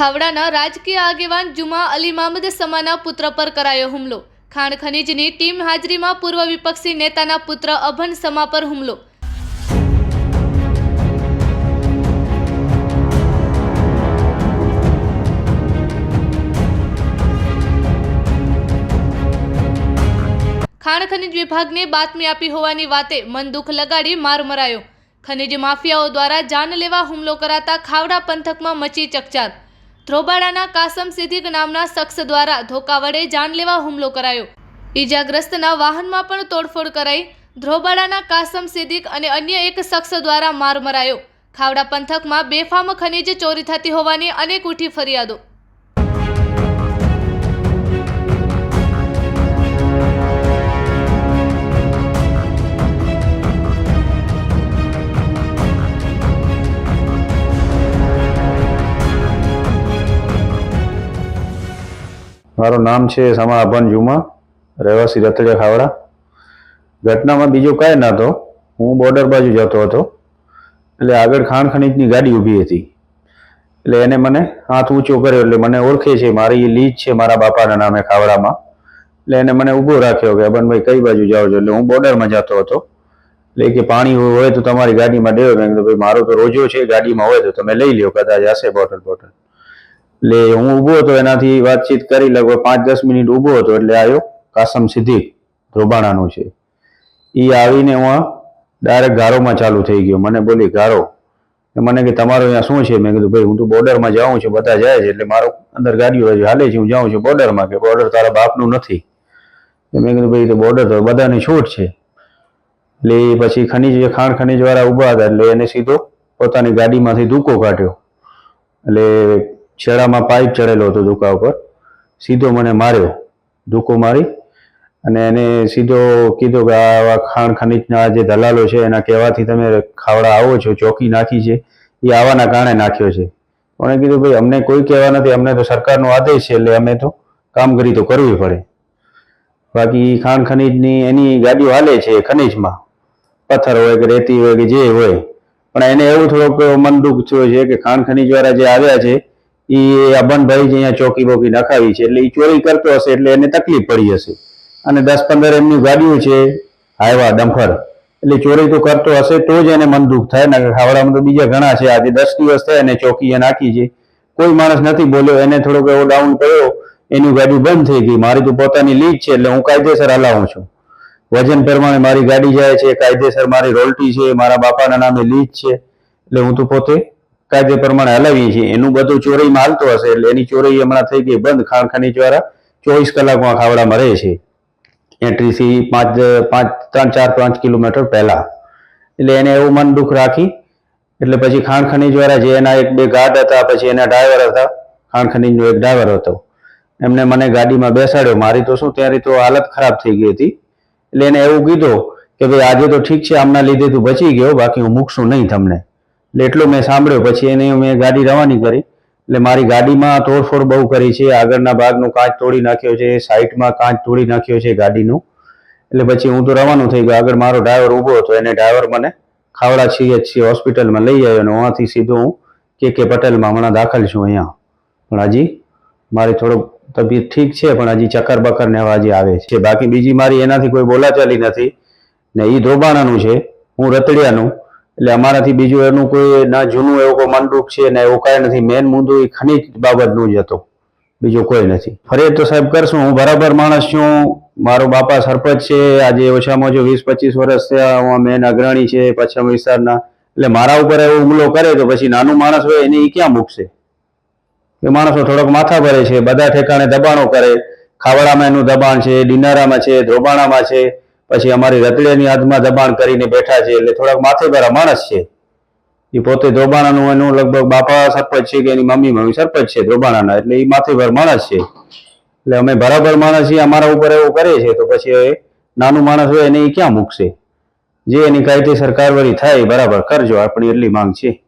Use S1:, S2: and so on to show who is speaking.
S1: ખાવડાના રાજકીય આગેવાન જુમા અલી મામદ સમાના પુત્ર પર કરાયો હુમલો. ખાણ ખનીજની ટીમ હાજરીમાં પૂર્વ વિપક્ષી નેતાના પુત્ર અભન સમા પર હુમલો. ખાણ ખનીજ વિભાગને બાતમી આપી હોવાની વાતે મન દુઃખ લગાડી માર મરાયો. ખનીજ માફિયાઓ દ્વારા જાનલેવા હુમલો કરાતા ખાવડા પંથકમાં મચી ચકચાર. ધ્રોબાડાના કાસમ સિદ્દીક નામના શખ્સ દ્વારા ધોકા વડે જાનલેવા હુમલો કરાયો. ઈજાગ્રસ્તના વાહનમાં પણ તોડફોડ કરાઈ ધ્રોબાડાના કાસમ સિદ્દીક અને અન્ય એક શખ્સ દ્વારા માર મરાયો. ખાવડા પંથકમાં બેફામ ખનીજ ચોરી થતી હોવાની અનેક ઉઠી ફરિયાદો.
S2: મારું નામ છે સમા અભન જુમા, રહેવાસી રતડિયા ખાવડા. ઘટનામાં બીજો કાંઈ નહોતો હું બોર્ડર બાજુ જતો હતો. એટલે આગળ ખાણ ખનીજની ગાડી ઊભી હતી. એટલે એને મને હાથ ઊંચો કર્યો એટલે મને ઓળખે છે, મારી લીજ છે મારા બાપાના નામે ખાવડામાં. એટલે એને મને ઊભો રાખ્યો કે અબનભાઈ કઈ બાજુ જાઓ છો? એટલે હું બોર્ડરમાં જતો હતો. એટલે કે, પાણી હોય તો તમારી ગાડીમાં દેવો મેં ભાઈ, મારો તો રોજો છે ગાડીમાં હોય તો તમે લઈ લ્યો, કદાચ હશે બોટલ બોટલ એટલે હું ઊભો હતો, એનાથી વાતચીત કરી લગભગ પાંચ દસ મિનિટ ઊભો હતો, એટલે આવ્યો કાસમ સિદ્દીક ધ્રોબાણાનો છે. એ આવીને હું ડાયરેક્ટ ગારોમાં ચાલુ થઈ ગયો. મને બોલી, ગારો. મને કે, તમારો અહીંયા શું છે? મેં કીધું, ભાઈ, હું તો બોર્ડરમાં જાઉં છું, બધા જાય છે, એટલે મારો અંદર ગાડીઓ હાલે છે, હું જાઉં છું બોર્ડરમાં કે બોર્ડર તારા બાપનું નથી. મેં કીધું, ભાઈ, તો બોર્ડર તો બધાની છૂટ છે. એટલે પછી ખનીજ ખાણ ખનીજવાળા ઊભા હતા, એટલે એને સીધો પોતાની ગાડીમાંથી ધૂકો કાઢ્યો. એટલે છેડામાં પાઇપ ચડેલો હતો દુકા ઉપર. સીધો મને માર્યો ધુકો મારી અને એને સીધો કીધો કે આવા ખાણ ખનીજના જે દલાલો છે એના કહેવાથી તમે ખાવડા આવો છો, ચોકી નાખી છે, એ આવાના કારણે નાખ્યો છે. મને કીધું, ભાઈ, અમને કોઈ કહેવા નથી, અમને તો સરકારનો આદેશ છે, એટલે અમે તો કામગીરી તો કરવી પડે. બાકી ખાણ ખનીજની એની ગાડીઓ હાલે છે ખનીજમાં. પથ્થર હોય કે રેતી હોય કે જે હોય. પણ એને એવું થોડુંક મન દુઃખ થયું છે કે ખાણ ખનીજ વાળા જે આવ્યા છે એ અબનભાઈ જ અહીંયા ચોકી બોકી નખાવી છે, એટલે એ ચોરી કરતો હશે એટલે એને તકલીફ પડી હશે. અને દસ પંદર એમની ગાડીઓ છે હાઈવા ડમ્ફર એટલે ચોરી તો કરતો હશે તો જ એને મન દુઃખ થાય ને ખાવડામાં તો બીજા ઘણા છે, આજે દસ દિવસ થયા એને ચોકી એ નાખી છે. કોઈ માણસ નથી બોલ્યો, એને થોડોક એવો ડાઉન કર્યો એની ગાડી બંધ થઈ ગઈ. મારી તો પોતાની લીજ છે, એટલે હું કાયદેસર હલાવું છું. વજન પ્રમાણે મારી ગાડી જાય છે, કાયદેસર મારી રોલટી છે, મારા બાપાના નામે લીજ છે, એટલે હું તો પોતે કાયદે પ્રમાણે હલાવીએ છીએ. એનું બધું ચોરીમાં હાલતો હશે એટલે એની ચોરી હમણાં થઈ ગઈ બંધ. ખાણ ખનીજ વાળા ચોવીસ કલાકમાં ખાવડામાં રહે છે. એન્ટ્રીથી પાંચ પાંચ, ત્રણ, ચાર, પાંચ કિલોમીટર પહેલા. એટલે એને એવું મન દુઃખ રાખી. એટલે પછી ખાણ ખનીજ વાળા જે એના એક બે ગાર્ડ હતા, પછી એના ડ્રાઈવર હતા ખાણ ખનીજનો એક ડ્રાઈવર હતો. એમને મને ગાડીમાં બેસાડ્યો. મારી તો શું ત્યારે તો હાલત ખરાબ થઈ ગઈ હતી. એટલે એને એવું કીધું કે ભાઈ, આજે તો ઠીક છે, આમના લીધે તું બચી ગયો, બાકી હું મૂકશું નહીં તમને. એટલે એટલું મેં સાંભળ્યું. પછી એને મેં ગાડી રવાની કરી. એટલે મારી ગાડીમાં તોડફોડ બહુ કરી છે. આગળના ભાગનું કાચ તોડી નાખ્યો છે. સાઈડમાં કાચ તોડી નાખ્યો છે ગાડીનું. એટલે પછી હું તો રવાનું થઈ ગયો. આગળ મારો ડ્રાઈવર ઊભો હતો. એને ડ્રાઈવર મને ખાવડા છીએ હોસ્પિટલમાં લઈ આવ્યો અને ત્યાંથી સીધો હું કે કે પટેલમાં હમણાં દાખલ છું અહીંયા. પણ હજી મારી થોડુંક તબિયત ઠીક છે, પણ હજી ચક્કર બકર ને હજી આવે છે. બાકી બીજી મારી એનાથી કોઈ બોલાચાલી નથી ને એ ધોબાણાનું છે. હું રતડિયાનું એટલે અમારાથી બીજું એનું કોઈ ના જૂનું એવું કોઈ મનરૂપ છે ને એવું કાંઈ નથી. મેન મુદ્દો એ ખનીજ બાબતનું જ હતો. બીજું કોઈ નથી. ફરિયાદ તો સાહેબ કરશું. હું બરાબર માણસ છું. મારો બાપા સરપંચ છે. આજે ઓછામાં ઓછું વીસ પચીસ વર્ષ થયા. હું મેન અગ્રણી છે પશ્ચિમ વિસ્તારના. એટલે મારા ઉપર એવો હુમલો કરે તો પછી નાનું માણસ હોય એને એ ક્યાં મૂકશે? એ માણસો થોડોક માથા ભરે છે. બધા ઠેકાણે દબાણો કરે. ખાવડામાં એનું દબાણ છે, ડિનારામાં છે, ધ્રોબાણામાં છે. પછી અમારી રતડિયાની હાથમાં દબાણ કરીને બેઠા છે એટલે થોડાક માથે ભરા માણસ છે. એ પોતે ધ્રોબાણાનું એનું લગભગ બાપા સરપંચ છે કે એની મમ્મી મમ્મી સરપંચ છે ધ્રોબાણાના એટલે એ માથે ભર માણસ છે. એટલે અમે બરાબર માણસ છીએ, અમારા ઉપર એવું કરે છે, તો પછી એ નાનું માણસ હોય એને એ ક્યાં મૂકશે? જે એની કાયદેસર કારવારી થાય બરાબર કરજો, આપણી એટલી માંગ છે.